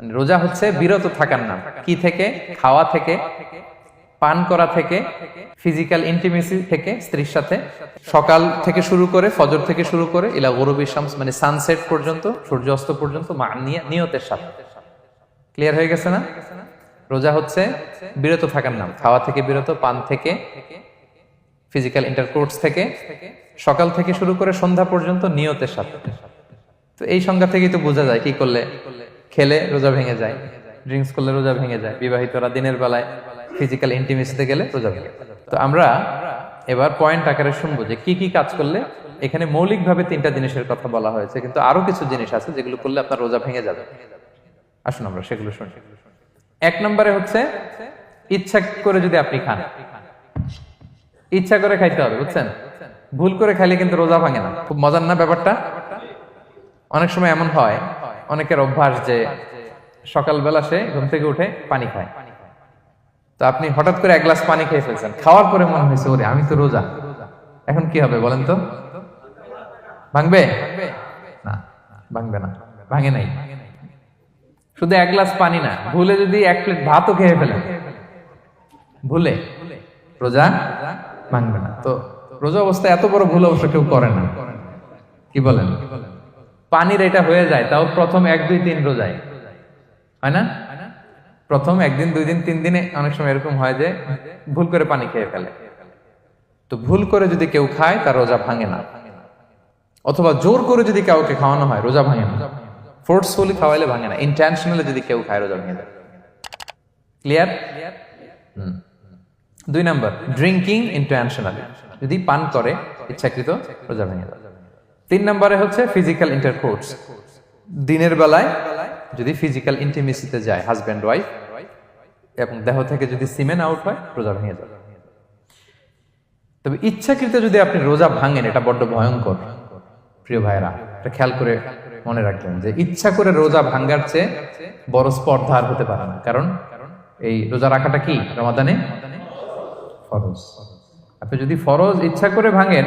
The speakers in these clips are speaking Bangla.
মানে রোজা হচ্ছে বিরত থাকার নাম। কি থেকে? খাওয়া থেকে, পান করা থেকে ফিজিক্যাল ইন্টিমেসি থেকে, স্ত্রীর সাথে। সকাল থেকে শুরু করে, ফজর থেকে শুরু করে, ইলা গরুবি শামস মানে সানসেট পর্যন্ত, সূর্যাস্ত পর্যন্ত নিয়তের সাথে। ক্লিয়ার হয়ে গেছে না? রোজা হচ্ছে বিরত থাকার নাম। খাওয়া থেকে বিরত, পান থেকে ফিজিক্যাল ইন্টারকোর্স থেকে, সকাল থেকে শুরু করে সন্ধ্যা পর্যন্ত নিয়তের সাথে। তো এই সংজ্ঞা থেকেই তো বোঝা যায় কি করলে? খেলে রোজা ভেঙে যায় ড্রিঙ্কস করলে রোজা ভেঙে যায়, বিবাহিতরা দিনের বেলায় ফিজিক্যাল ইন্টিমেসিতে গেলে রোজা ভেঙে তো আমরা এবার পয়েন্ট আকারে শুনব যে কি কি কাজ করলে এখানে মৌলিকভাবে তিনটা জিনিসের কথা বলা হয়েছে, কিন্তু আরও কিছু জিনিস আছে যেগুলো করলে আপনার রোজা ভেঙে যাবে। আসুন আমরা সেগুলো শুনি। এক নম্বরে হচ্ছে, ইচ্ছা করে যদি আপনি খান, ইচ্ছা করে খাইতে হবে, বুঝছেন? ভুল করে খাইলে কিন্তু রোজা ভাঙে না। খুব মজার না ব্যাপারটা? অনেক সময় এমন হয় অনেকের অভ্যাস যে সকালবেলা সে ঘুম থেকে উঠে পানি খায়। তো আপনি হঠাৎ করে এক গ্লাস পানি খেয়ে ফেলছেন। খাওয়ার পরে মনে হয়েছে, ওরে, আমি তো রোজা। এখন কি হবে বলেন তো? ভাঙবে? না ভাঙবে না। ভাঙে নাই। শুধু এক গ্লাস পানি না, ভুলে যদি এক প্লেট ভাতও খেয়ে ফেলেন। ভুলে? রোজা ভাঙবে না। তো রোজা অবস্থায় এত বড় ভুল অবশ্য কেউ করে না। কি বলেন? পানির এটা হয়ে যায়, তাও প্রথম এক, দুই, তিন রোজায়। হয় না? প্রথম একদিন দুই দিন, তিন দিনে অনেক সময় এরকম হয় যে ভুল করে পানি খেয়ে ফেলে। তো ভুল করে যদি কেউ খায়, তার রোজা ভাঙে না। অথবা জোর করে যদি কাউকে খাওয়ানো হয়, রোজা ভাঙে না। ফোর্সফুলি খাওয়াইলে ভাঙে না। ইন্টেনশনালি যদি কেউ খায়, রোজা ভেঙে যায় ক্লিয়ার দুই নাম্বার ড্রিঙ্কিং ইন্টেনশনালি যদি পান করে, ইচ্ছাকৃত, রোজা ভেঙে যায় তিন নম্বরে হচ্ছে ফিজিক্যাল ইন্টারকোর্স দিনের বেলায় যদি ফিজিক্যাল ইন্টিমেসিতে যায় হাজব্যান্ড ওয়াইফ এবং দেহ থেকে যদি সিমেন আউট হয়, রোজা ভেঙে যাবে। তবে ইচ্ছাকৃত যদি আপনি রোজা ভাঙেন, এটা বড্ড ভয়ঙ্কর। প্রিয় ভাইরা এটা খেয়াল করে মনে রাখবেন যে ইচ্ছা করে রোজা ভাঙ্গার চেয়ে বড় স্পর্ধা আর হতে পারে না। কারণ এই রোজা রাখাটা কি? রমাদানে ফরজ। আপনি যদি ফরজ ইচ্ছা করে ভাঙেন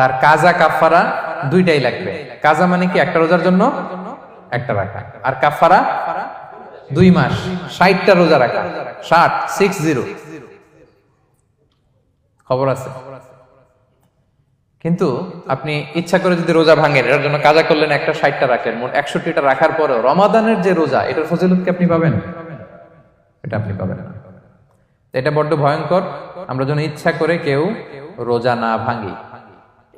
তার কাজা কাফারা দুইটাই লাগবে। কাজা মানে কি? একটা রোজার জন্য, একটা রাখা। আর কাফারা দুই মাস, ষাটটা রোজা রাখা। ষাট সিক্স জিরো খবর আছে? কিন্তু আপনি ইচ্ছা করে যদি রোজা ভাঙেন, এটার জন্য কাজা করলেন, একটা ষাটটা রাখলেন, মোট একষট্টিটা রাখার পরেও রমাদানের যে রোজা, এটার ফজিলত কি আপনি পাবেন? এটা আপনি পাবেন না। এটা বড্ড ভয়ঙ্কর। আমরা যেন ইচ্ছা করে কেউ রোজা না ভাঙি।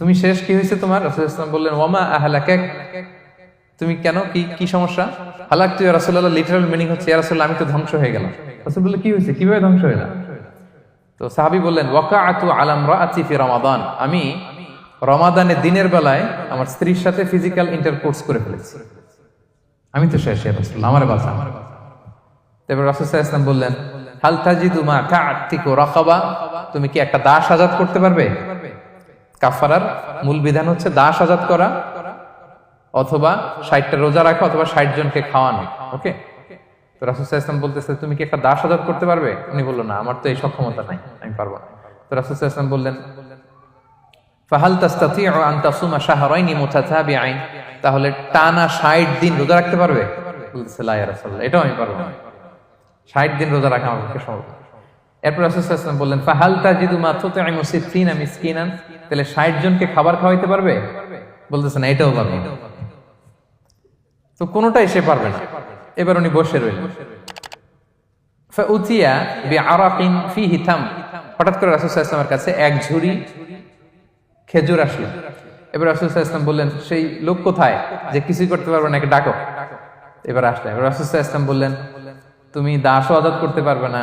তুমি শেষ কি হয়েছে তোমার? রাসূল ইসলাম বললেন, ওয়ামা আহলাকাক। তুমি কেন? কি কি সমস্যা? হালাক তুই রাসূলুল্লাহ লিটারাল মিনিং হচ্ছে রাসূলুল্লাহ, আমি তো ধ্বংস হয়ে গেলাম। রাসূল বললেন, কি হয়েছে? কীভাবে ধ্বংস হয়ে গেলাম? তো সাহাবি বললেন ওয়াকা আতু আলাম রাআতি ফি রমাদান। আমি রমাদানে দিনের বেলায় আমার স্ত্রীর সাথে ফিজিক্যাল ইন্টারকোর্স করে ফেলেছি। আমি তো শেষ, ইয়া রাসূলুল্লাহ, আমার বাঁচা। তারপর রাসূল সাল্লাল্লাহু আলাইহি ওয়াসাল্লাম বললেন, হাল তাজিদু মা কাআতিকু রাকাবা? তুমি কি একটা দাস আজাদ করতে পারবে? কাফারার মূল বিধান হচ্ছে দাস আজাদ করা অথবা ষাটটা রোজা রাখা অথবা ষাট জনকে খাওয়ানো, ওকে? তো রাসুসাহ ইসলাম বলতেছে, তুমি কি একটা দাস আজাদ করতে পারবে? উনি বলল, না, আমার তো এই সক্ষমতা নাই, আমি পারব না। তো রাসুসাহ ইসলাম বললেন, ফাহাল তাস্তাতিউ আন তাসুমা শাহরাইনি মুতাতাবিআইন? তাহলে টানা 60 দিন রোজা রাখতে পারবে? বলতেছে, লা ইয়া রাসূলুল্লাহ, এটাও আমি পারব না। 60 দিন রোজা রাখা আমার পক্ষে সম্ভব। এরপর বললেন, ফাহাল তাজিদু মা তুতঈমু সিত্তিনা মিসকিনান? তাহলে 60 জনকে খাবার খাওয়াইতে পারবে? বলতেছে, না, এটাও পারবে তো কোনোটাই সে পারবে না। এবার উনি বসে রইলেন। ফিহি থাম হঠাৎ করে কাছে এক ঝুড়ি খেজুর আসলো। এবার রাসুল ইসলাম বললেন, সেই লোক কোথায় যে কিছুই করতে পারবে না, একে ডাকো? এবার আসলে এবার রাসুল ইসলাম বললেন, তুমি দাসও আজাদ করতে পারবে না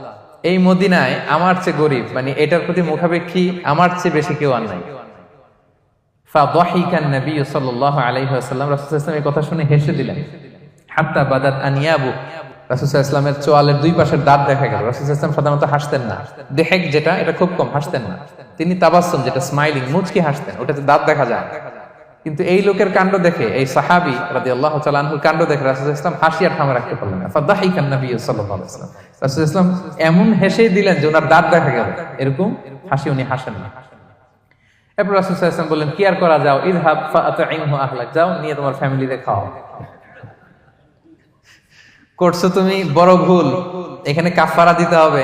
এই মদিনায় আমার চেয়ে গরিব মানে এটার প্রতি মুখাপেক্ষী আমার চেয়ে বেশি কেউ আর নাই। কথা শুনে হেসে দিলেন চোয়ালের দুই পাশের দাঁত দেখা গেল। সাধারণত হাসতেন না। যেটা, এটা খুব কম, হাসতেন না। তিনি তাবাসসুম, যেটা স্মাইলিং মুচকি হাসতেন, ওটাতে দাঁত দেখা যায়। কিন্তু এই লোকের কাণ্ড দেখে, এই সাহাবি রাদি আল্লাহ তালাহুর কাণ্ড দেখে রাসুল ইসলাম হাসি আর থামে রাখতে পারলেন না। আলাইহি ওয়াসাল্লাম। ইসলাম এমন হেসেই দিলেন যে ওনার দাঁত দেখা গেল। এরকম হাসি উনি হাসেন না। এরপর রাসূল কি আর করা যাও? ফাআতঈমহু আহলাক। যাও, নিয়ে তোমার ফ্যামিলিতে খাও করছ তুমি? বড় ভুল। এখানে কাফারা দিতে হবে।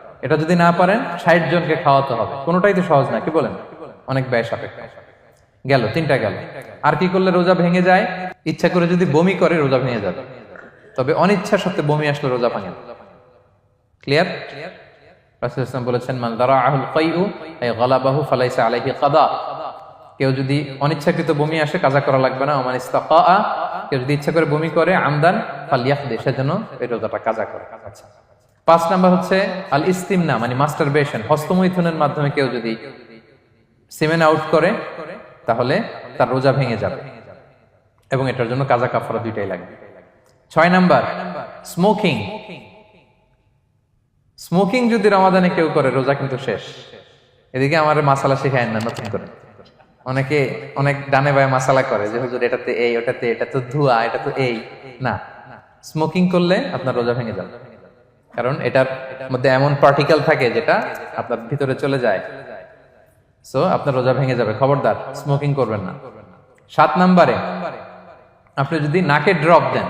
এটা যদি না পারেন, ষাট জনকে খাওয়াতে হবে। কোনোটাই তো সহজ না, কি বলেন? অনেক ব্যয় সাপেক্ষ। গেল, তিনটা গেল। আর কি করলে রোজা ভেঙে যায়? ইচ্ছা করে যদি বমি করে, রোজা ভেঙে যাবে। তবে অনিচ্ছা সত্ত্বে বমি আসলে রোজা ভাঙে ক্লিয়ার রাসূল ইসলাম বলেছেন, মান কাইউ আই গালাবাহু, ফালাইসা আলাইহি কাদা। কেউ যদি অনিচ্ছাকৃত বমি আসে, কাজা করা লাগবে না। ওমান ইস্তাকা কেউ যদি ইচ্ছা করে বমি করে, আমদান, ফালিয়াহদে সেজন্য এই রোজাটা কাজা করে। আচ্ছা। পাঁচ নাম্বার হচ্ছে আল ইস্তিমনা মানে মাস্টারবেশন, হস্তমৈথুনের মাধ্যমে কেউ যদি সিমেন আউট করে, তাহলে তার রোজা ভেঙে যাবে। এবং এটার জন্য কাজা কাফারা দুইটাই লাগবে ছয় নাম্বার, স্মোকিং। স্মোকিং যদি রমাদানে কেউ করে, রোজা কিন্তু শেষ। এদিকে আমার মাসালা শেখায় না, নতুন করে। অনেকে অনেক ডানে বায়ে মাসালা করে যে, হুজুর, এটাতে এই, ওটাতে এটা তো ধোঁয়া এটা তো এই। না। স্মোকিং করলে আপনার রোজা ভেঙে যাবে। কারণ এটার মধ্যে এমন পার্টিকেল থাকে যেটা আপনার ভিতরে চলে যায়। সো আপনার রোজা ভেঙে যাবে। খবরদার স্মোকিং করবেন না। সাত নাম্বারে, আপনি যদি নাকে ড্রপ দেন,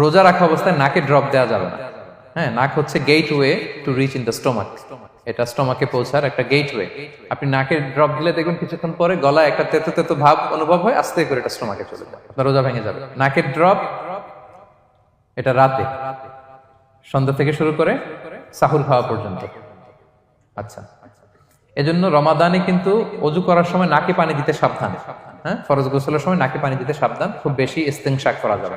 রোজা রাখা অবস্থায় নাকে ড্রপ দেওয়া যাবে না। হ্যাঁ নাক হচ্ছে gateway to reach in the stomach এটা স্টোমাকে পৌঁছার একটা গেট ওয়ে আপনি নাকে ড্রপ দিলে দেখবেন কিছুক্ষণ পরে গলায় একটা তেতো তেতো ভাব অনুভব হয়, আস্তে করে এটা স্টোমাকে চলে যায়। আপনার রোজা ভেঙে যাবে। নাকের ড্রপ এটা রাতে। সন্ধ্যা থেকে শুরু করে সাহুর খাওয়া পর্যন্ত। আচ্ছা। এজন্য রমাদানে কিন্তু অজু করার সময় নাকে পানি দিতে সাবধান। হ্যাঁ? ফরজ গোসলের সময় নাকে পানি দিতে সাবধান। খুব বেশি ইস্তেংশাক করা যাবে।